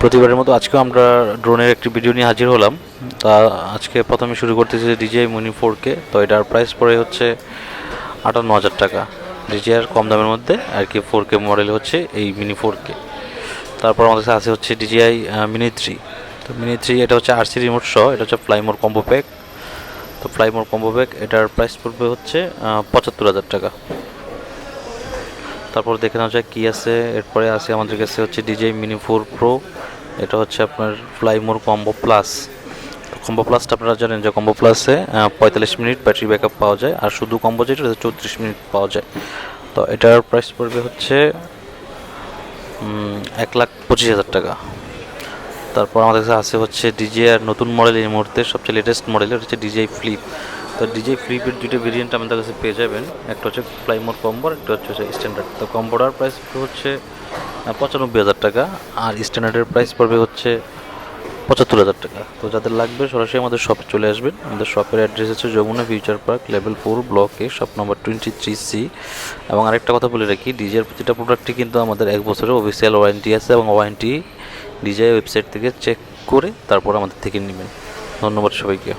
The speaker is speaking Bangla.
প্রতিবারের মতো আজকেও আমরা ড্রোনের একটি ভিডিও নিয়ে হাজির হলাম। তা আজকে প্রথমে শুরু করতেছি ডিজিআই মিনি ফোর কে তো এটার প্রাইস পড়ে হচ্ছে আটান্ন হাজার টাকা। ডিজিআর কম দামের মধ্যে আর কি ফোর কে মডেল হচ্ছে এই মিনি ফোর কে তারপর আমাদের কাছে আছে হচ্ছে ডিজিআই মিনি থ্রি তো মিনি থ্রি এটা হচ্ছে আরসি রিমোট সহ, এটা হচ্ছে ফ্লাইমোর কম্বো প্যাক তো ফ্লাইমোর কম্বো প্যাক এটার প্রাইস পড়বে হচ্ছে পঁচাত্তর হাজার টাকা। তারপর দেখে নেওয়া যায় কী আছে। এরপরে আছে আমাদের কাছে হচ্ছে ডিজে মিনি ফোর প্রো এটা হচ্ছে আপনার ফ্লাইমোর কম্বো প্লাস। কম্বো প্লাসটা আপনারা জানেন যে কম্বো প্লাসে পঁয়তাল্লিশ মিনিট ব্যাটারি ব্যাকআপ পাওয়া যায়। আর শুধু কম্বো যেটা চৌত্রিশ মিনিট পাওয়া যায়। তো এটার প্রাইস পড়বে হচ্ছে এক লাখ পঁচিশ হাজার টাকা। তারপর আমাদের কাছে আছে হচ্ছে ডিজিআর নতুন মডেল এই মুহূর্তে, সবচেয়ে লেটেস্ট মডেল হচ্ছে ডিজিআই ফ্লিপ। তো ডিজিআই ফ্লিপের দুটো ভেরিয়েন্ট আমাদের কাছে পেয়ে যাবেন। একটা হচ্ছে ফ্লাইমোর কম্বোর একটা হচ্ছে স্ট্যান্ডার্ড তো কম্বোটার প্রাইস হচ্ছে পঁচানব্বই হাজার টাকা, আর স্ট্যান্ডার্ডের প্রাইস পড়বে হচ্ছে পঁচাত্তর হাজার টাকা। তো যাদের লাগবে সরাসরি আমাদের শপে চলে আসবেন। আমাদের শপের অ্যাড্রেস হচ্ছে Jamuna Future Park level four ব্লকে shop number twenty three C এবং আরেকটা কথা বলে রাখি ডিজের প্রতিটা প্রোডাক্টই কিন্তু আমাদের এক বছরের অফিসিয়াল ওয়ারেন্টি আছে এবং ওয়ারেন্টি ডিজে ওয়েবসাইট থেকে চেক করে তারপর আমাদের থেকে নেবেন। ধন্যবাদ সবাইকে।